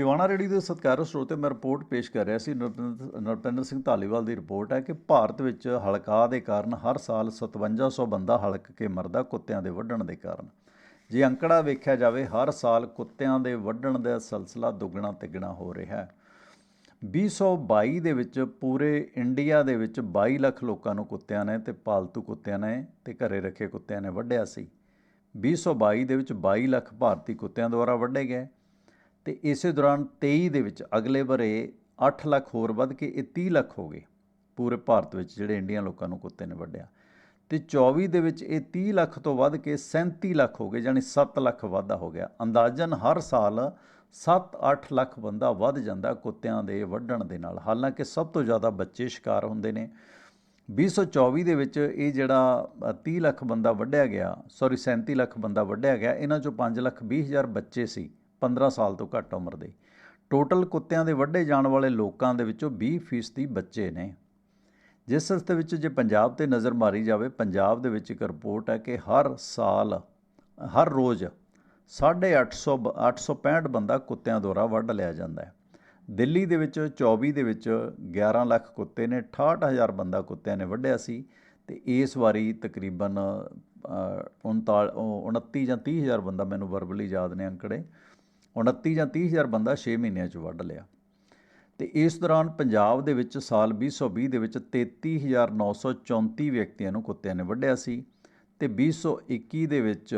Tiwana ready ਦੇ ਸਤਿਕਾਰਯੋਗ ਸਰੋਤੇ ਮੈਂ ਰਿਪੋਰਟ ਪੇਸ਼ ਕਰ ਰਿਹਾ ਸੀ। ਨਰਪਿੰਦਰ ਨਰਪਿੰਦਰ ਸਿੰਘ ਧਾਲੀਵਾਲ ਦੀ ਰਿਪੋਰਟ ਹੈ ਕਿ ਭਾਰਤ ਵਿੱਚ ਹਲਕਾ ਦੇ ਕਾਰਨ ਹਰ ਸਾਲ 5700 ਬੰਦਾ ਹਲਕ ਕੇ ਮਰਦਾ ਕੁੱਤਿਆਂ ਦੇ ਵੱਢਣ ਦੇ ਕਾਰਨ। ਜੇ ਅੰਕੜਾ ਵੇਖਿਆ ਜਾਵੇ, ਹਰ ਸਾਲ ਕੁੱਤਿਆਂ ਦੇ ਵੱਢਣ ਦਾ ਸਿਲਸਿਲਾ ਦੁੱਗਣਾ ਤਿੱਗਣਾ ਹੋ ਰਿਹਾ ਹੈ। 2022 ਦੇ ਵਿੱਚ ਪੂਰੇ ਇੰਡੀਆ ਦੇ ਵਿੱਚ 22 ਲੱਖ ਲੋਕਾਂ ਨੂੰ ਕੁੱਤਿਆਂ ਨੇ ਤੇ ਪਾਲਤੂ ਕੁੱਤਿਆਂ ਨੇ ਤੇ ਘਰੇ ਰੱਖੇ ਕੁੱਤਿਆਂ ਨੇ ਵੱਢਿਆ ਸੀ। 2022 ਦੇ ਵਿੱਚ 22 ਲੱਖ ਭਾਰਤੀ ਕੁੱਤਿਆਂ ਦੁਆਰਾ ਵੱਢੇ ਗਏ। ਤੇ ਇਸੇ ਦੌਰਾਨ 23 ਦੇ ਵਿੱਚ ਅਗਲੇ ਬਰੇ 8 ਲੱਖ ਹੋਰ ਵੱਧ ਕੇ ਇਹ 30 ਲੱਖ ਹੋ ਗਏ ਪੂਰੇ ਭਾਰਤ ਵਿੱਚ ਜਿਹੜੇ ਇੰਡੀਅਨ ਲੋਕਾਂ ਨੂੰ ਕੁੱਤੇ ਨੇ ਵੱਢਿਆ। ਤੇ 24 ਦੇ ਵਿੱਚ ਇਹ 30 ਲੱਖ ਤੋਂ ਵੱਧ ਕੇ 37 ਲੱਖ ਹੋ ਗਏ ਯਾਨੀ 7 ਲੱਖ ਵਾਧਾ ਹੋ ਗਿਆ। ਅੰਦਾਜ਼ਨ ਹਰ ਸਾਲ 7-8 ਲੱਖ ਬੰਦਾ ਵੱਧ ਜਾਂਦਾ ਕੁੱਤਿਆਂ ਦੇ ਵੱਢਣ ਦੇ ਨਾਲ। ਹਾਲਾਂਕਿ ਸਭ ਤੋਂ ਜ਼ਿਆਦਾ ਬੱਚੇ ਸ਼ਿਕਾਰ ਹੁੰਦੇ ਨੇ। 2024 ਦੇ ਵਿੱਚ ਇਹ ਜਿਹੜਾ ਅ, 30 ਲੱਖ ਬੰਦਾ ਵੱਢਿਆ ਗਿਆ ਸੌਰੀ 37 ਲੱਖ ਬੰਦਾ ਵੱਢਿਆ ਗਿਆ ਇਹਨਾਂ ਚੋਂ 5 ਲੱਖ 20 ਹਜ਼ਾਰ ਬੱਚੇ ਸੀ। 15 ਸਾਲ ਤੋਂ ਘੱਟ ਉਮਰ ਦੇ। ਟੋਟਲ ਕੁੱਤਿਆਂ ਦੇ ਵੱਢੇ ਜਾਣ ਵਾਲੇ ਲੋਕਾਂ ਦੇ ਵਿੱਚੋਂ 20 ਫੀਸਦੀ ਬੱਚੇ ਨੇ। ਜਿਸ ਦੇ ਵਿੱਚ ਜੇ ਪੰਜਾਬ ਤੇ ਨਜ਼ਰ ਮਾਰੀ ਜਾਵੇ ਪੰਜਾਬ ਦੇ ਵਿੱਚ ਇੱਕ ਰਿਪੋਰਟ ਹੈ ਕਿ ਹਰ ਸਾਲ ਹਰ ਰੋਜ਼ 850 ਬ- 865 ਬੰਦਾ ਕੁੱਤਿਆਂ ਦੁਆਰਾ ਵੱਢ ਲਿਆ ਜਾਂਦਾ ਹੈ। ਦਿੱਲੀ ਦੇ ਵਿੱਚ 24 ਦੇ ਵਿੱਚ 11 ਲੱਖ ਕੁੱਤੇ ਨੇ 68000 ਬੰਦਾ ਕੁੱਤਿਆਂ ਨੇ ਵੱਢਿਆ ਸੀ ਤੇ ਇਸ ਵਾਰੀ ਤਕਰੀਬਨ ਅ, 39 ਉਹ 29 ਜਾਂ 30000 ਬੰਦਾ ਮੈਨੂੰ ਵਰਬਲੀ ਯਾਦ ਨੇ ਅੰਕੜੇ। 29 ਜਾਂ 30000 ਬੰਦਾ 6 ਮਹੀਨਿਆਂ 'ਚ ਵੱਢ ਲਿਆ। ਤੇ ਇਸ ਦੌਰਾਨ ਪੰਜਾਬ ਦੇ ਵਿੱਚ ਸਾਲ 2020 ਦੇ ਵਿੱਚ 33934 ਵਿਅਕਤੀਆਂ ਨੂੰ ਕੁੱਤਿਆਂ ਨੇ ਵੱਢਿਆ ਸੀ ਤੇ 2021 ਦੇ ਵਿੱਚ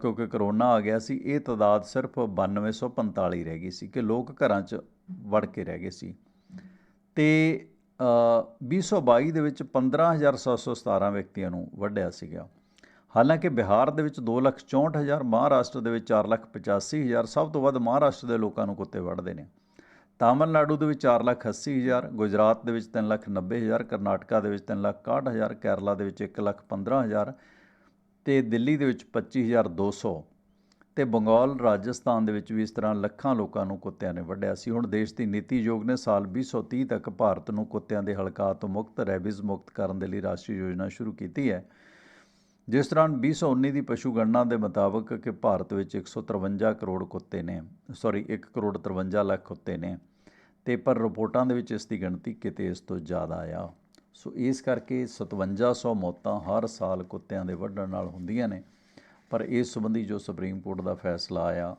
ਕਿਉਂਕਿ ਕਰੋਨਾ ਆ ਗਿਆ ਸੀ ਇਹ ਤਾਦਾਦ ਸਿਰਫ 9245 ਰਹਿ ਗਈ ਸੀ ਕਿ ਲੋਕ ਘਰਾਂ 'ਚ ਵੜ ਕੇ ਰਹਿ ਗਏ ਸੀ। ਤੇ ਅ, 2022 ਦੇ ਵਿੱਚ 15717 ਵਿਅਕਤੀਆਂ ਨੂੰ ਵੱਢਿਆ ਸੀਗਾ। ਹਾਲਾਂਕਿ ਬਿਹਾਰ ਦੇ ਵਿੱਚ 264000 ਮਹਾਰਾਸ਼ਟਰ ਦੇ ਵਿੱਚ 485000 ਸਭ ਤੋਂ ਵੱਧ ਮਹਾਰਾਸ਼ਟਰ ਦੇ ਲੋਕਾਂ ਨੂੰ ਕੁੱਤੇ ਵੱਢਦੇ ਨੇ। ਤਾਮਿਲਨਾਡੂ ਦੇ ਵਿੱਚ 480000 ਗੁਜਰਾਤ ਦੇ ਵਿੱਚ 390000 ਕਰਨਾਟਕਾ ਦੇ ਵਿੱਚ 361000 ਕੇਰਲਾ ਦੇ ਵਿੱਚ 115000 ਤੇ ਦਿੱਲੀ ਦੇ ਵਿੱਚ 25200 ਤੇ ਬੰਗਾਲ, ਰਾਜਸਥਾਨ ਦੇ ਵਿੱਚ ਵੀ ਇਸ ਤਰ੍ਹਾਂ ਲੱਖਾਂ ਲੋਕਾਂ ਨੂੰ ਕੁੱਤਿਆਂ ਨੇ ਵੱਢਿਆ ਸੀ। ਹੁਣ ਦੇਸ਼ ਦੀ ਨੀਤੀ ਆਯੋਗ ਨੇ ਸਾਲ 2030 ਤੱਕ ਭਾਰਤ ਨੂੰ ਕੁੱਤਿਆਂ ਦੇ ਹਲਕਾ ਤੋਂ ਮੁਕਤ, ਰੈਬਿਜ਼ ਮੁਕਤ ਕਰਨ ਦੇ ਲਈ ਰਾਸ਼ਟਰੀ ਯੋਜਨਾ ਸ਼ੁਰੂ ਕੀਤੀ ਹੈ। ਜਿਸ ਦੌਰਾਨ 2019 ਦੀ ਪਸ਼ੂ ਗਣਨਾ ਦੇ ਮੁਤਾਬਕ ਕਿ ਭਾਰਤ ਵਿੱਚ 153 ਕਰੋੜ ਕੁੱਤੇ ਨੇ ਸੌਰੀ 1 ਕਰੋੜ 53 ਲੱਖ ਕੁੱਤੇ ਨੇ ਤੇ ਪਰ ਰਿਪੋਰਟਾਂ ਦੇ ਵਿੱਚ ਇਸ ਦੀ ਗਿਣਤੀ ਕਿਤੇ ਇਸ ਤੋਂ ਜ਼ਿਆਦਾ ਆ। ਸੋ ਇਸ ਕਰਕੇ 5700 ਮੌਤਾਂ ਹਰ ਸਾਲ ਕੁੱਤਿਆਂ ਦੇ ਵੱਢਣ ਨਾਲ ਹੁੰਦੀਆਂ ਨੇ। ਪਰ ਇਸ ਸੰਬੰਧੀ ਜੋ ਸੁਪਰੀਮ ਕੋਰਟ ਦਾ ਫੈਸਲਾ ਆਇਆ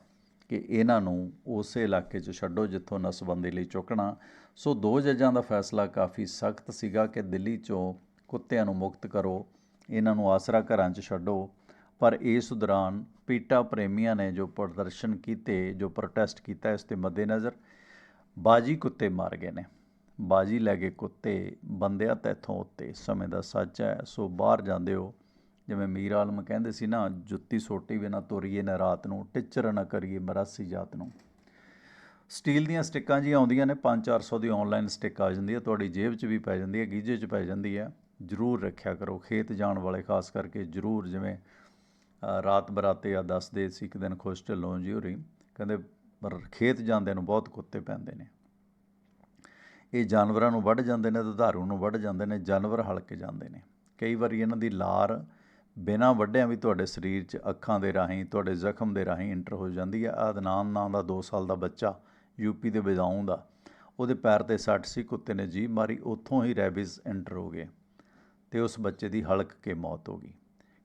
ਕਿ ਇਹਨਾਂ ਨੂੰ ਉਸੇ ਇਲਾਕੇ 'ਚ ਛੱਡੋ ਜਿੱਥੋਂ ਨਸਬੰਦੀ ਲਈ ਚੁੱਕਣਾ, ਸੋ ਦੋ ਜੱਜਾਂ ਦਾ ਫੈਸਲਾ ਕਾਫੀ ਸਖਤ ਸੀਗਾ ਕਿ ਦਿੱਲੀ 'ਚੋਂ ਕੁੱਤਿਆਂ ਨੂੰ ਮੁਕਤ ਕਰੋ। ਇਹਨਾਂ ਨੂੰ ਆਸਰਾ ਘਰਾਂ 'ਚ ਛੱਡੋ। ਪਰ ਇਸ ਦੌਰਾਨ ਪੀਟਾ ਪ੍ਰੇਮੀਆਂ ਨੇ ਜੋ ਪ੍ਰਦਰਸ਼ਨ ਕੀਤੇ, ਜੋ ਪ੍ਰੋਟੈਸਟ ਕੀਤਾ, ਇਸ ਦੇ ਮੱਦੇਨਜ਼ਰ ਬਾਜੀ ਕੁੱਤੇ ਮਾਰ ਗਏ ਨੇ। ਬਾਜੀ ਲੈ ਕੇ ਕੁੱਤੇ ਬੰਦਿਆ ਤੈਥੋਂ ਉੱਤੇ। ਸਮੇਂ ਦਾ ਸੱਚ ਹੈ, ਸੋ ਬਾਹਰ ਜਾਂਦੇ ਹੋ। ਜਿਵੇਂ ਮੀਰ ਆਲਮ ਕਹਿੰਦੇ ਸੀ ਨਾ, ਜੁੱਤੀ ਸੋਟੀ ਬਿਨਾ ਤੋਰੀਏ ਨਾ ਰਾਤ ਨੂੰ, ਟਿੱਚਰ ਨਾ ਕਰੀਏ ਮਰਾਸੀ ਜਾਤ ਨੂੰ। ਸਟੀਲ ਦੀਆਂ ਸਟਿੱਕਾਂ ਜੀ ਆਉਂਦੀਆਂ ਨੇ 5-400 ਦੀ ਆਨਲਾਈਨ ਸਟਿੱਕ ਆ ਜਾਂਦੀ ਹੈ, ਤੁਹਾਡੀ ਜੇਬ 'ਚ ਵੀ ਪੈ ਜਾਂਦੀ ਹੈ, ਗੀਜੇ 'ਚ ਪੈ ਜਾਂਦੀ ਹੈ। ਜ਼ਰੂਰ ਰੱਖਿਆ ਕਰੋ, ਖੇਤ ਜਾਣ ਵਾਲੇ ਖਾਸ ਕਰਕੇ ਜ਼ਰੂਰ ਜਿਵੇਂ ਰਾਤ ਬਰਾਤੇ ਆ ਦੱਸਦੇ ਸੀ ਇੱਕ ਦਿਨ ਖੁਸ਼ ਢਿੱਲੋਂ ਜੀ ਹੋਰੀ ਕਹਿੰਦੇ ਪਰ ਖੇਤ ਜਾਂਦੇ ਨੂੰ ਬਹੁਤ ਕੁੱਤੇ ਪੈਂਦੇ ਨੇ। ਇਹ ਜਾਨਵਰਾਂ ਨੂੰ ਵੱਢ ਜਾਂਦੇ ਨੇ ਤੇ ਧਾਰੂ ਨੂੰ ਵੱਢ ਜਾਂਦੇ ਨੇ, ਜਾਨਵਰ ਹਲਕੇ ਜਾਂਦੇ ਨੇ। ਕਈ ਵਾਰੀ ਇਹਨਾਂ ਦੀ ਲਾਰ ਬਿਨਾਂ ਵੱਢਿਆਂ ਵੀ ਤੁਹਾਡੇ ਸਰੀਰ 'ਚ ਅੱਖਾਂ ਦੇ ਰਾਹੀਂ, ਤੁਹਾਡੇ ਜ਼ਖਮ ਦੇ ਰਾਹੀਂ ਇੰਟਰ ਹੋ ਜਾਂਦੀ ਹੈ ਆਦਨਾਨ ਨਾਂ ਦਾ 2 ਸਾਲ ਦਾ ਬੱਚਾ ਯੂਪੀ ਦੇ ਬਜਾਉਂ ਦਾ, ਉਹਦੇ ਪੈਰ ਤੇ ਸੱਟ ਸੀ, ਕੁੱਤੇ ਨੇ ਜੀ ਮਾਰੀ, ਉੱਥੋਂ ਹੀ ਰੈਬਿਸ ਇੰਟਰ ਹੋ ਗਏ। ਤੇ ਉਸ ਬੱਚੇ ਦੀ ਹਲਕ ਕੇ ਮੌਤ ਹੋ ਗਈ।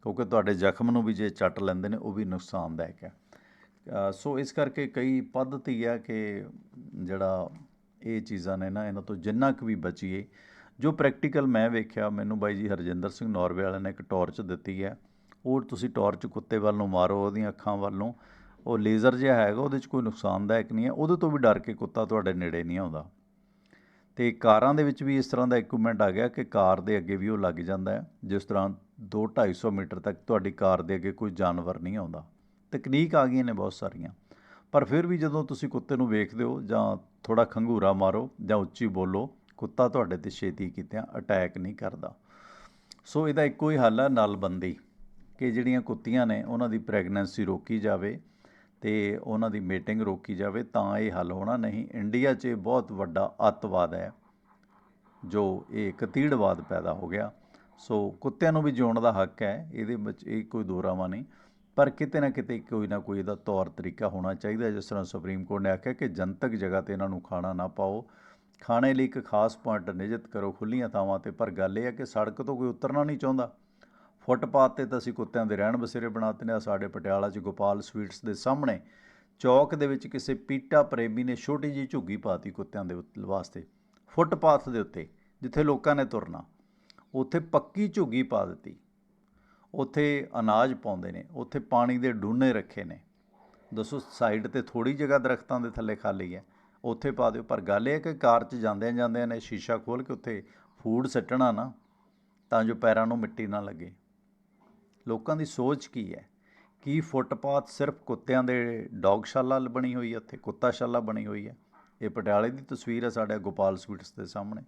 ਕਿਉਂਕਿ ਤੁਹਾਡੇ ਜ਼ਖਮ ਨੂੰ ਵੀ ਜੇ ਚੱਟ ਲੈਂਦੇ ਨੇ, ਉਹ ਵੀ ਨੁਕਸਾਨਦਾਇਕ ਹੈ। ਸੋ ਇਸ ਕਰਕੇ ਕਈ ਪੱਧਤੀ ਹੈ ਕਿ ਜਿਹੜਾ ਇਹ ਚੀਜ਼ਾਂ ਨੇ ਨਾ, ਇਹਨਾਂ ਤੋਂ ਜਿੰਨਾ ਕੁ ਵੀ ਬਚੀਏ। ਜੋ ਪ੍ਰੈਕਟੀਕਲ ਮੈਂ ਵੇਖਿਆ, ਮੈਨੂੰ ਬਾਈ ਜੀ ਹਰਜਿੰਦਰ ਸਿੰਘ ਨੌਰਵੇ ਵਾਲਿਆਂ ਨੇ ਇੱਕ ਟਾਰਚ ਦਿੱਤੀ ਹੈ। ਉਹ ਤੁਸੀਂ ਟਾਰਚ ਕੁੱਤੇ ਵੱਲ ਨੂੰ ਮਾਰੋ, ਉਹਦੀਆਂ ਅੱਖਾਂ ਵੱਲੋਂ ਉਹ ਲੇਜ਼ਰ ਜਿਹਾ ਹੈਗਾ, ਉਹਦੇ 'ਚ ਕੋਈ ਨੁਕਸਾਨਦਾਇਕ ਨਹੀਂ ਹੈ। ਉਹਦੇ ਤੋਂ ਵੀ ਡਰ ਕੇ ਕੁੱਤਾ ਤੁਹਾਡੇ ਨੇੜੇ ਨਹੀਂ ਆਉਂਦਾ। ਤੇ ਕਾਰਾਂ ਦੇ ਵਿੱਚ ਵੀ ਇਸ ਤਰ੍ਹਾਂ ਦਾ ਇਕਵਿਪਮੈਂਟ ਆ ਗਿਆ ਕਿ ਕਾਰ ਦੇ ਅੱਗੇ ਵੀ ਉਹ ਲੱਗ ਜਾਂਦਾ ਹੈ, ਜਿਸ ਤਰ੍ਹਾਂ 2-250 ਮੀਟਰ ਤੱਕ ਤੁਹਾਡੀ ਕਾਰ ਦੇ ਅੱਗੇ ਕੋਈ ਜਾਨਵਰ ਨਹੀਂ ਆਉਂਦਾ। ਤਕਨੀਕ ਆ ਗਈਆਂ ਨੇ ਬਹੁਤ ਸਾਰੀਆਂ। ਪਰ ਫਿਰ ਵੀ ਜਦੋਂ ਤੁਸੀਂ ਕੁੱਤੇ ਨੂੰ ਵੇਖਦੇ ਹੋ ਜਾਂ ਥੋੜਾ ਖੰਗੂਰਾ ਮਾਰੋ ਜਾਂ ਉੱਚੀ ਬੋਲੋ, ਕੁੱਤਾ ਤੁਹਾਡੇ ਤੇ ਛੇਤੀ ਕੀਤਿਆਂ ਅਟੈਕ ਨਹੀਂ ਕਰਦਾ। ਸੋ ਇਹਦਾ ਇੱਕੋ ਹੀ ਹੱਲ ਹੈ ਨਲਬੰਦੀ, ਕਿ ਜਿਹੜੀਆਂ ਕੁੱਤੀਆਂ ਨੇ ਉਹਨਾਂ ਦੀ ਪ੍ਰੈਗਨੈਂਸੀ ਰੋਕੀ ਜਾਵੇ ਤੇ ਉਹਨਾਂ ਦੀ ਮੀਟਿੰਗ ਰੋਕੀ ਜਾਵੇ ਤਾਂ ਇਹ ਹੱਲ ਹੋਣਾ, ਨਹੀਂ ਇੰਡੀਆ 'ਚ ਇਹ ਬਹੁਤ ਵੱਡਾ ਅੱਤਵਾਦ ਹੈ, ਜੋ ਇਹ ਕਤੀੜਵਾਦ ਪੈਦਾ ਹੋ ਗਿਆ। ਸੋ ਕੁੱਤਿਆਂ ਨੂੰ ਵੀ ਜਿਉਣ ਦਾ ਹੱਕ ਹੈ, ਇਹਦੇ ਵਿੱਚ ਇਹ ਕੋਈ ਦੋਰਾਵਾ ਨਹੀਂ, ਪਰ ਕਿਤੇ ਨਾ ਕਿਤੇ ਕੋਈ ਨਾ ਕੋਈ ਇਹਦਾ ਤੌਰ ਤਰੀਕਾ ਹੋਣਾ ਚਾਹੀਦਾ ਜਿਸ ਤਰ੍ਹਾਂ ਸੁਪਰੀਮ ਕੋਰਟ ਨੇ ਆਖਿਆ ਕਿ ਜਨਤਕ ਜਗ੍ਹਾ ਤੇ ਇਹਨਾਂ ਨੂੰ ਖਾਣਾ ਨਾ ਪਾਓ। ਖਾਣੇ ਲਈ ਇੱਕ ਖਾਸ ਪੁਆਇੰਟ ਨਿਯਤ ਕਰੋ ਖੁੱਲੀਆਂ ਥਾਵਾਂ ਤੇ, ਪਰ ਗੱਲ ਇਹ ਹੈ ਕਿ ਸੜਕ ਤੋਂ ਕੋਈ ਉਤਰਨਾ ਨਹੀਂ ਚਾਹੁੰਦਾ। ਫੁੱਟਪਾਥ ਤੇ ਤਾਂ ਅਸੀਂ ਕੁੱਤਿਆਂ ਦੇ ਰਹਿਣ ਬਸੇਰੇ ਬਣਾਤੇ ਨੇ। ਆਹ ਸਾਡੇ ਪਟਿਆਲਾ 'ਚ ਗੋਪਾਲ ਸਵੀਟਸ ਦੇ ਸਾਹਮਣੇ ਚੌਕ ਦੇ ਵਿੱਚ ਕਿਸੇ ਪੀਟਾ ਪ੍ਰੇਮੀ ਨੇ ਛੋਟੀ ਜਿਹੀ ਝੁੱਗੀ ਪਾਤੀ ਕੁੱਤਿਆਂ ਦੇ ਉੱਤ- ਵਾਸਤੇ, ਫੁੱਟਪਾਥ ਦੇ ਉੱਤੇ, ਜਿੱਥੇ ਲੋਕਾਂ ਨੇ ਤੁਰਨਾ। ਉੱਥੇ ਪੱਕੀ ਝੁੱਗੀ ਪਾ ਦਿੱਤੀ। ਉੱਥੇ ਅਨਾਜ ਪਾਉਂਦੇ ਨੇ, ਉੱਥੇ ਪਾਣੀ ਦੇ ਡੂਨੇ ਰੱਖੇ ਨੇ। ਦੱਸੋ, ਸਾਈਡ ਤੇ ਥੋੜੀ ਜਗ੍ਹਾ ਦਰਖਤਾਂ ਦੇ ਥੱਲੇ ਖਾਲੀ ਹੈ। ਉੱਥੇ ਪਾ ਦਿਓ, ਪਰ ਗੱਲ ਇਹ ਹੈ ਕਿ ਕਾਰ 'ਚ ਜਾਂਦਿਆਂ ਜਾਂਦਿਆਂ ਨੇ ਸ਼ੀਸ਼ਾ ਖੋਲ ਕੇ ਉੱਥੇ ਫੂਡ ਸੱਟਣਾ ਨਾ, ਤਾਂ ਜੋ ਪੈਰਾਂ ਨੂੰ ਮਿੱਟੀ ਨਾ ਲੱਗੇ। ਲੋਕਾਂ ਦੀ ਸੋਚ ਕੀ ਹੈ? ਕੀ ਫੁੱਟਪਾਥ ਸਿਰਫ ਕੁੱਤਿਆਂ ਦੇ ਡੌਗਸ਼ਾਲਾ ਬਣੀ ਹੋਈ ਹੈ? ਉੱਥੇ ਕੁੱਤਾਸ਼ਾਲਾ ਬਣੀ ਹੋਈ ਹੈ? ਇਹ ਪਟਿਆਲੇ ਦੀ ਤਸਵੀਰ ਹੈ ਸਾਡੇ ਗੋਪਾਲ ਸਵੀਟਸ ਦੇ ਸਾਹਮਣੇ।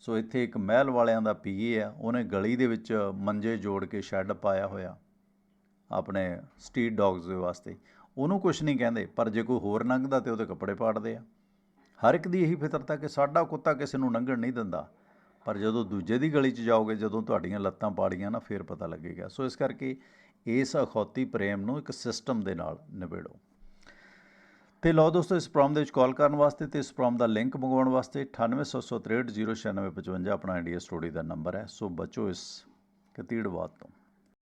ਸੋ ਇੱਥੇ ਇੱਕ ਮਹਿਲ ਵਾਲਿਆਂ ਦਾ ਪੀਏ ਆ। ਉਹਨੇ ਗਲੀ ਦੇ ਵਿੱਚ ਮੰਜੇ ਜੋੜ ਕੇ ਸ਼ੈੱਡ ਪਾਇਆ ਹੋਇਆ ਆਪਣੇ ਸਟਰੀਟ ਡੌਗਸ ਦੇ ਵਾਸਤੇ। ਉਹਨੂੰ ਕੁਝ ਨਹੀਂ ਕਹਿੰਦੇ, ਪਰ ਜੇ ਕੋਈ ਹੋਰ ਲੰਘਦਾ ਤੇ ਉਹਦੇ ਕੱਪੜੇ ਪਾੜਦੇ ਆ। ਹਰ ਇੱਕ ਦੀ ਇਹੀ ਫਿਤਰਤ ਹੈ ਕਿ ਸਾਡਾ ਕੁੱਤਾ ਕਿਸੇ ਨੂੰ ਲੰਘਣ ਨਹੀਂ ਦਿੰਦਾ। ਪਰ ਜਦੋਂ ਦੂਜੇ ਦੀ ਗਲੀ 'ਚ ਜਾਓਗੇ, ਜਦੋਂ ਤੁਹਾਡੀਆਂ ਲੱਤਾਂ ਪਾੜੀਆਂ ਨਾ, ਫੇਰ ਪਤਾ ਲੱਗੇਗਾ। ਸੋ ਇਸ ਕਰਕੇ ਇਸ ਅਖੌਤੀ ਪ੍ਰੇਮ ਨੂੰ ਇੱਕ ਸਿਸਟਮ ਦੇ ਨਾਲ ਨਿਬੇੜੋ। ਤੇ ਲਓ ਦੋਸਤੋ, ਇਸ ਪ੍ਰੋਗਰਾਮ ਦੇ ਵਿੱਚ ਕਾਲ ਕਰਨ ਵਾਸਤੇ ਤੇ ਇਸ ਪ੍ਰੋਗਰਾਮ ਦਾ ਲਿੰਕ ਮੰਗਵਾਉਣ ਵਾਸਤੇ 9863069555 ਆਪਣਾ ਇੰਡੀਆ ਸਟੋਰੀ ਦਾ ਨੰਬਰ ਹੈ। ਸੋ ਬਚੋ ਇਸ ਕਤੀੜਵਾਦ ਤੋਂ।